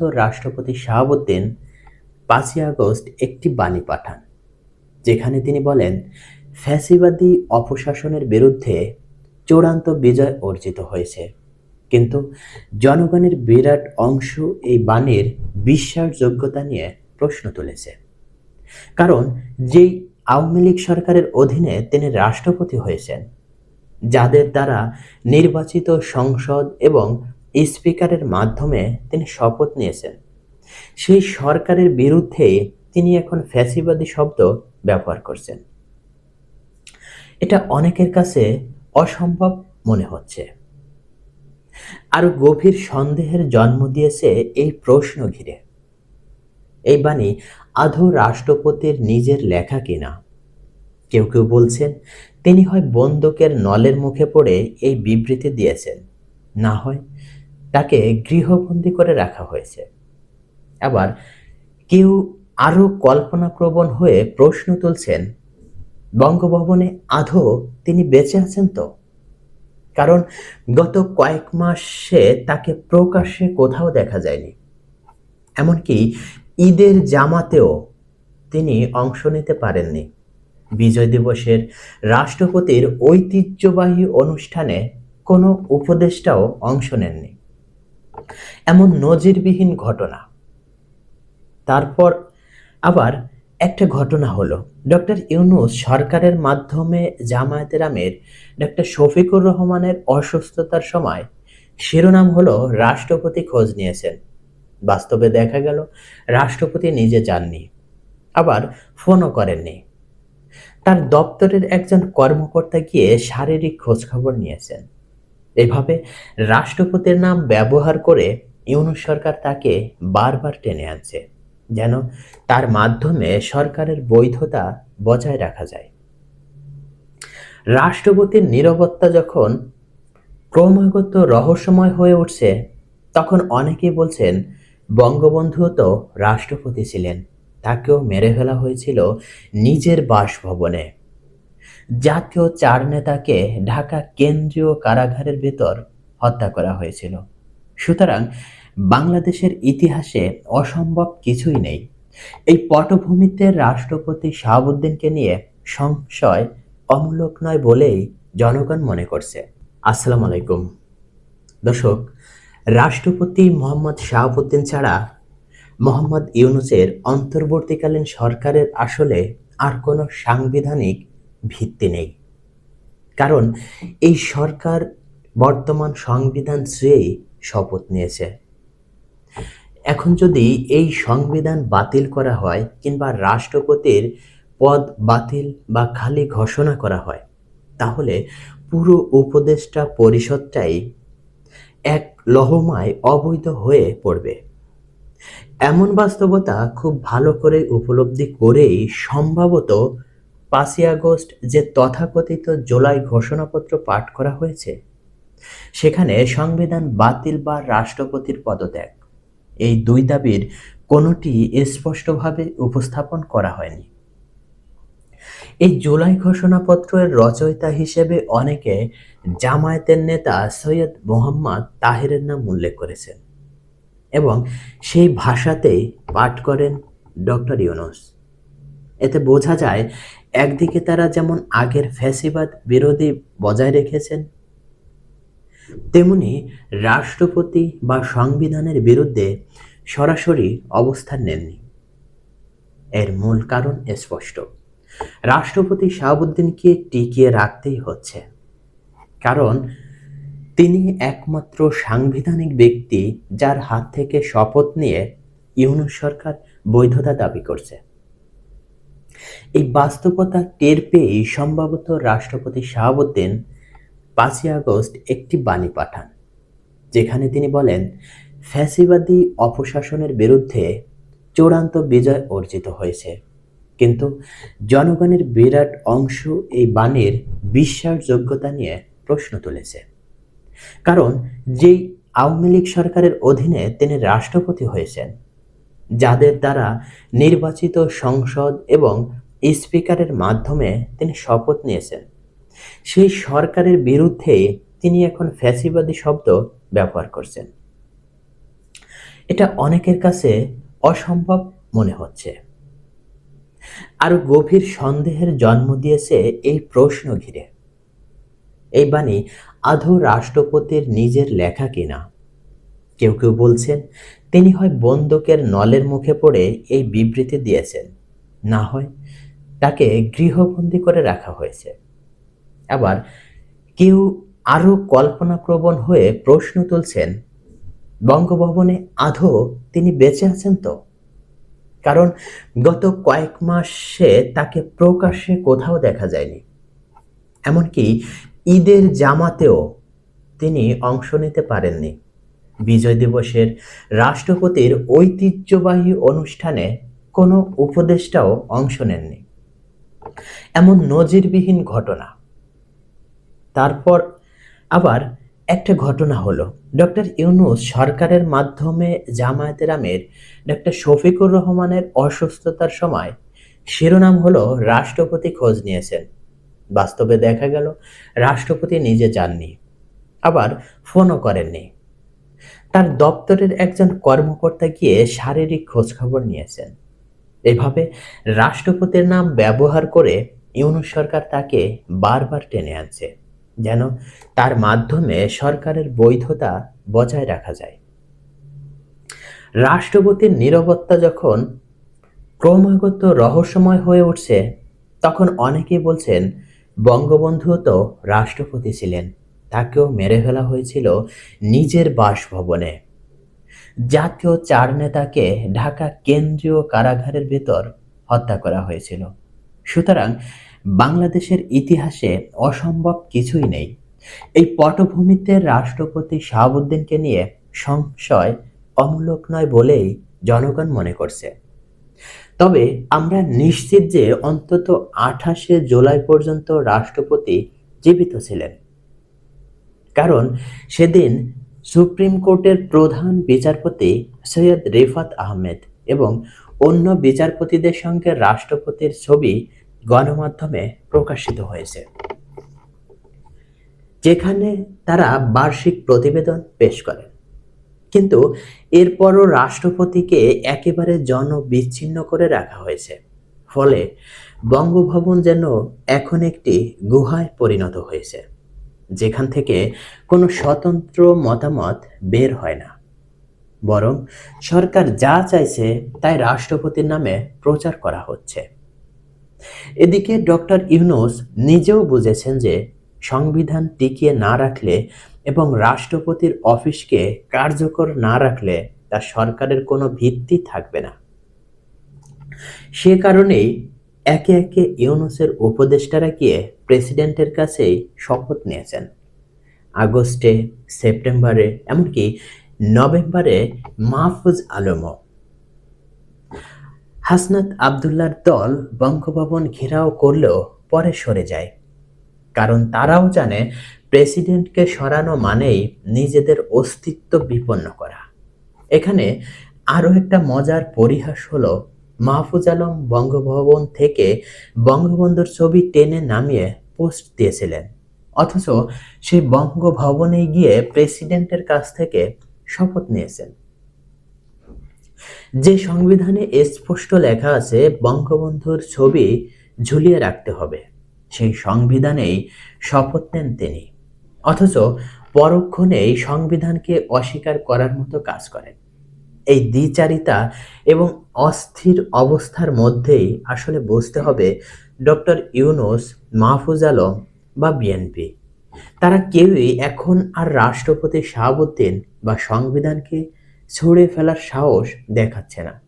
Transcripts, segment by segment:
রাষ্ট্রপতি শাহাবুদ্দিন পাঁচই আগস্ট একটি বাণী পাঠান, যেখানে তিনি বলেন, ফ্যাসিবাদী অপশাসনের বিরুদ্ধে চূড়ান্ত বিজয় অর্জিত হয়েছে। কিন্তু জনগণের বিরাট অংশ এই বাণীর বিশ্বাসযোগ্যতা নিয়ে প্রশ্ন তুলেছে। কারণ যেই আওয়ামী লীগ সরকারের অধীনে তিনি রাষ্ট্রপতি হয়েছেন, যাদের দ্বারা নির্বাচিত সংসদ এবং স্পিকারের মাধ্যমে তিনি শপথ নিয়েছেন। সেই সরকারের বিরুদ্ধে তিনি এখন ফ্যাসিবাদী শব্দ ব্যবহার করছেন। এটা অনেকের কাছে অসম্ভব মনে হচ্ছে। আরও গভীর সন্দেহের জন্ম দিয়েছে এই প্রশ্ন ঘিরে। এই বাণী আধো রাষ্ট্রপতির নিজের লেখা কিনা? কেউ কেউ বলছেন, তিনি হয় বন্দুকের নলের মুখে পড়ে এই বিবৃতি দিয়েছেন। না হয় তাকে গৃহবন্দী করে রাখা হয়েছে। আবার কেউ আরও কল্পনাপ্রবণ হয়ে প্রশ্ন তুলছেন, বঙ্গভবনে আধো তিনি বেঁচে আছেন তো? কারণ গত কয়েক মাসে তাকে প্রকাশ্যে কোথাও দেখা যায়নি। এমনকি ঈদের জামাতেও তিনি অংশ নিতে পারেননি। বিজয় দিবসের রাষ্ট্রপতির ঐতিহ্যবাহী অনুষ্ঠানে কোনো উপদেষ্টাও অংশ নেননি। এমন নজিরবিহীন ঘটনা। তারপর আবার একটা ঘটনা হলো, ডক্টর ইউনুস সরকারের মাধ্যমে জামায়াতের আমির ডক্টর শফিকুর রহমানের অসুস্থতার সময় শিরোনাম হলো, রাষ্ট্রপতি খোঁজ নিয়েছেন। বাস্তবে দেখা গেল, রাষ্ট্রপতি নিজে যাননি, আবার ফোনও করেননি। তার দপ্তরের একজন কর্মকর্তা গিয়ে শারীরিক খোঁজখবর নিয়েছেন। এভাবে রাষ্ট্রপতির নাম ব্যবহার করে ইউনুস সরকার তাকে বারবার টেনে আনছে, যেন তার মাধ্যমে সরকারের বৈধতা বজায় রাখা যায়। রাষ্ট্রপতির নিরবতা যখন ক্রমাগত রহস্যময় হয়ে উঠছে, তখন অনেকেই বলছেন, বঙ্গবন্ধুও তো রাষ্ট্রপতি ছিলেন, তাকেও মেরে ফেলা হয়েছিল নিজের বাসভবনে। জাতীয় চার নেতাকে ঢাকা কেন্দ্রীয় কারাগারের ভেতর হত্যা করা হয়েছিল। সুতরাং বাংলাদেশের ইতিহাসে অসম্ভব কিছুই নেই। এই পটভূমিতে রাষ্ট্রপতি শাহাবুদ্দিনকে নিয়ে সংশয় অমূলক নয় বলেই জনগণ মনে করছে। আসসালামু আলাইকুম। দর্শক, রাষ্ট্রপতি মোহাম্মদ শাহাবুদ্দিন ছাড়া মোহাম্মদ ইউনুসের অন্তর্বর্তীকালীন সরকারের আসলে আর কোনো সাংবিধানিক ভিত্তি নেই। কারণ এই সরকার বর্তমান সংবিধান শ্রেয়েই শপথ নিয়েছে। এখন যদি এই সংবিধান বাতিল করা হয় কিংবা রাষ্ট্রপতির পদ বাতিল বা খালি ঘোষণা করা হয়, তাহলে পুরো উপদেষ্টা পরিষদটাই এক লহমায় অবৈধ হয়ে পড়বে। এমন বাস্তবতা খুব ভালো করে উপলব্ধি করেই সম্ভবত পাঁচই আগস্ট যে তথাকথিত জুলাই ঘোষণাপত্র পাঠ করা হয়েছে, সেখানে সংবিধান বাতিল বা রাষ্ট্রপতির পদত্যাগ। এই দুই দাবির কোনোটি স্পষ্টভাবে উপস্থাপন করা হয়নি। এই জুলাই ঘোষণাপত্রের রচয়িতা হিসেবে অনেকে জামায়াতের নেতা সৈয়দ মোহাম্মদ তাহেরের নাম উল্লেখ করেছেন এবং সেই ভাষাতেই পাঠ করেন ডক্টর ইউনুস। এতে বোঝা যায়, একদিকে তারা যেমন আগের ফ্যাসিবাদ বিরোধী বজায় রেখেছেন, তেমনি রাষ্ট্রপতি বা সংবিধানের বিরুদ্ধে সরাসরি অবস্থান নেননি। এর মূল কারণ স্পষ্ট। রাষ্ট্রপতি শাহাবুদ্দিনকে টিকিয়ে রাখতেই হচ্ছে। কারণ, তিনি একমাত্র সাংবিধানিক ব্যক্তি যার হাত থেকে শপথ নিয়ে ইউনুস সরকার বৈধতা দাবি করছে। এই বাস্তবতা টের পেয়েই সম্ভবত রাষ্ট্রপতি শাহাবুদ্দিন পাঁচই আগস্ট একটি বাণী পাঠান, যেখানে তিনি বলেন, ফ্যাসিবাদী অপশাসনের বিরুদ্ধে চূড়ান্ত বিজয় অর্জিত হয়েছে। কিন্তু জনগণের বিরাট অংশ এই বাণীর বিশ্বাসযোগ্যতা নিয়ে প্রশ্ন তুলেছে। কারণ যেই আওয়ামী লীগ সরকারের অধীনে তিনি রাষ্ট্রপতি হয়েছেন যাদের দ্বারা নির্বাচিত সংসদ এবং স্পিকারের মাধ্যমে তিনি শপথ নিয়েছেন। সেই সরকারের বিরুদ্ধে তিনি এখন ফ্যাসিবাদী শব্দ ব্যবহার করছেন। এটা অনেকের কাছে অসম্ভব মনে হচ্ছে। আরও গভীর সন্দেহের জন্ম দিয়েছে এই প্রশ্ন ঘিরে। এই বাণী আধো রাষ্ট্রপতির নিজের লেখা কিনা? কেউ কেউ বলছেন তিনি হয় বন্দুকের নলের মুখে পড়ে এই বিবৃতি দিয়েছেন। না হয় তাকে গৃহবন্দী করে রাখা হয়েছে। আবার কেউ আরও কল্পনাপ্রবণ হয়ে প্রশ্ন তুলছেন, বঙ্গভবনে আধো তিনি বেঁচে আছেন তো? কারণ গত কয়েক মাসে তাকে প্রকাশ্যে কোথাও দেখা যায়নি। এমনকি ঈদের জামাতেও তিনি অংশ নিতে পারেননি। বিজয় দিবসের রাষ্ট্রপতির ঐতিহ্যবাহী অনুষ্ঠানে কোনো উপদেষ্টাও অংশ নেননি। এমন নজিরবিহীন ঘটনা। তারপর আবার একটা ঘটনা হলো। ডক্টর ইউনুস সরকারের মাধ্যমে জামায়াতের আমির ডক্টর শফিকুর রহমানের অসুস্থতার সময় শিরোনাম হলো রাষ্ট্রপতি খোঁজ নিয়েছেন। বাস্তবে দেখা গেল রাষ্ট্রপতি নিজে যাননি। আবার ফোনও করেননি। তার দপ্তরের একজন কর্মকর্তা গিয়ে শারীরিক খোঁজখবর নিয়েছেন। এভাবে রাষ্ট্রপতির নাম ব্যবহার করে ইউনুস সরকার তাকে বারবার টেনে আনছে, যেন তার মাধ্যমে সরকারের বৈধতা বজায় রাখা যায়। রাষ্ট্রপতির নিরবতা যখন ক্রমাগত রহস্যময় হয়ে উঠছে, তখন অনেকেই বলছেন বঙ্গবন্ধু তো রাষ্ট্রপতি ছিলেন। তাকেও মেরে ফেলা হয়েছিল নিজের বাসভবনে। জাতীয় চার নেতাকে ঢাকা কেন্দ্রীয় কারাগারের ভেতর হত্যা করা হয়েছিল। সুতরাং বাংলাদেশের ইতিহাসে অসম্ভব কিছুই নেই। এই পটভূমিতে রাষ্ট্রপতি শাহাবুদ্দিনকে নিয়ে সংশয় অমূলক নয় বলেই জনগণ মনে করছে। তবে আমরা নিশ্চিত যে অন্তত আঠাশে জুলাই পর্যন্ত রাষ্ট্রপতি জীবিত ছিলেন। কারণ সেদিন সুপ্রিম কোর্টের প্রধান বিচারপতি সৈয়দ রেফাত আহমেদ এবং অন্য বিচারপতিদের সঙ্গে রাষ্ট্রপতির ছবি গণমাধ্যমে প্রকাশিত হয়েছে। যেখানে তারা বার্ষিক প্রতিবেদন পেশ করেন। কিন্তু এরপরও রাষ্ট্রপতিকে একেবারে জনবিচ্ছিন্ন করে রাখা হয়েছে। ফলে বঙ্গভবন যেন এখন একটি গুহায় পরিণত হয়েছে। যেখান থেকে কোনো স্বতন্ত্র মতামত বের হয় না। বরং সরকার যা চাইছে তাই রাষ্ট্রপতির নামে প্রচার করা হচ্ছে। এদিকে ডক্টর ইউনুস নিজেও বুঝেছেন যে সংবিধান টিকিয়ে না রাখলে এবং রাষ্ট্রপতির অফিসকে কার্যকর না রাখলে তা সরকারের কোনো ভিত্তি থাকবে না। সে কারণেই একে একে ইউনুসের উপদেষ্টারা গিয়ে প্রেসিডেন্টের কাছেই শপথ নিয়েছেন। আগস্টে, সেপ্টেম্বরে, এমনকি নভেম্বরে মাহফুজ আলমও। হাসনাত আবদুল্লার দল বঙ্গভবন ঘেরাও করলেও পরে সরে যায়। কারণ তারাও জানে প্রেসিডেন্টকে সরানো মানেই নিজেদের অস্তিত্ব বিপন্ন করা। এখানে আরও একটা মজার পরিহাস হলো মাহফুজ আলম বঙ্গভবন থেকে বঙ্গবন্ধুর ছবি টেনে নামিয়ে পোস্ট দিয়েছিলেন। অথচ সেই বঙ্গভবনে গিয়ে প্রেসিডেন্টের কাছ থেকে শপথ নিয়েছেন। যে সংবিধানে স্পষ্ট লেখা আছে, বঙ্গবন্ধুর ছবি ঝুলিয়ে রাখতে হবে। সেই সংবিধানেই শপথ নেন তিনি। অথচ পরক্ষণে এই সংবিধানকে অস্বীকার করার মতো কাজ করেন। এই দ্বিচারিতা এবং অস্থির অবস্থার মধ্যেই আসলে বুঝতে হবে ডক্টর ইউনুস, মাহফুজ আলম বা বিএনপি। তারা কেউই এখন আর রাষ্ট্রপতি শাহাবুদ্দিন বা সংবিধানকে ছুঁড়ে ফেলার সাহস দেখাচ্ছে না।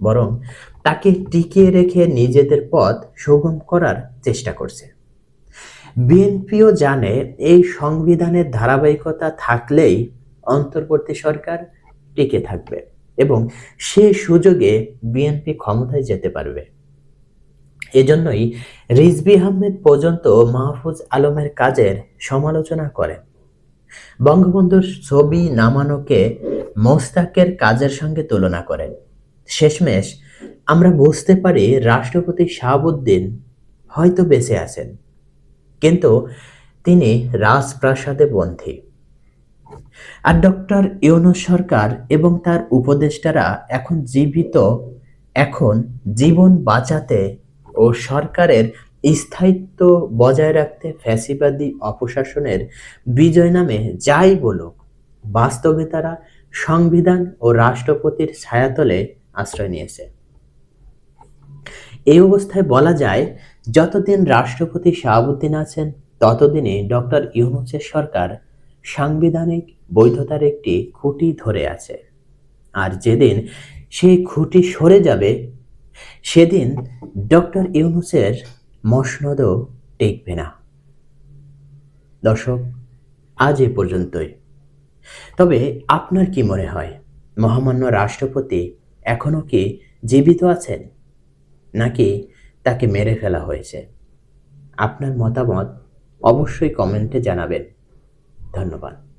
বরং তাকে টিকিয়ে রেখে নিজেদের পথ সুগম করার চেষ্টা করছে। বিএনপিও জানে এই সংবিধানের ধারাবাহিকতা থাকলেই অন্তর্বর্তী সরকার টিকে থাকবে। এবং সে সুযোগে বিএনপি ক্ষমতায় যেতে পারবে। এজন্যই রিজবি আহমেদ পর্যন্ত মাহফুজ আলমের কাজের সমালোচনা করেন বঙ্গবন্ধুর ছবি নামানোকে মোস্তাকের কাজের সঙ্গে তুলনা করেন। শেষমেশ আমরা বুঝতে পারি রাষ্ট্রপতি শাহাবুদ্দিন হয়তো বেঁচে আছেন। কিন্তু তিনি রাজপ্রাসাদে বন্দী। আর ডক্টর ইউনুস সরকার এবং তার উপদেষ্টারা এখন জীবিত, এখন জীবন বাঁচাতে ও সরকারের স্থায়িত্ব বজায় রাখতে ফ্যাসিবাদী অপশাসনের বিজয় নামে যাই বলুক, বাস্তবে তারা সংবিধান ও রাষ্ট্রপতির ছায়াতলে আশ্রয় নিয়েছে। এই অবস্থায় বলা যায়, যতদিন রাষ্ট্রপতি শাহাবুদ্দিন আছেন, ততদিনই ডক্টর ইউনুসের সরকার সাংবিধানিক বৈধতার একটি খুঁটি ধরে আছে। আর যেদিন সেই খুঁটি সরে যাবে, সেদিন ডক্টর ইউনুসের মসনদও টিকবে না। দর্শক, আজ এ পর্যন্তই। তবে আপনার কি মনে হয়, মহামান্য রাষ্ট্রপতি এখনও কি জীবিত আছেন, নাকি তাকে মেরে ফেলা হয়েছে? আপনার মতামত অবশ্যই কমেন্টে জানাবেন। ধন্যবাদ।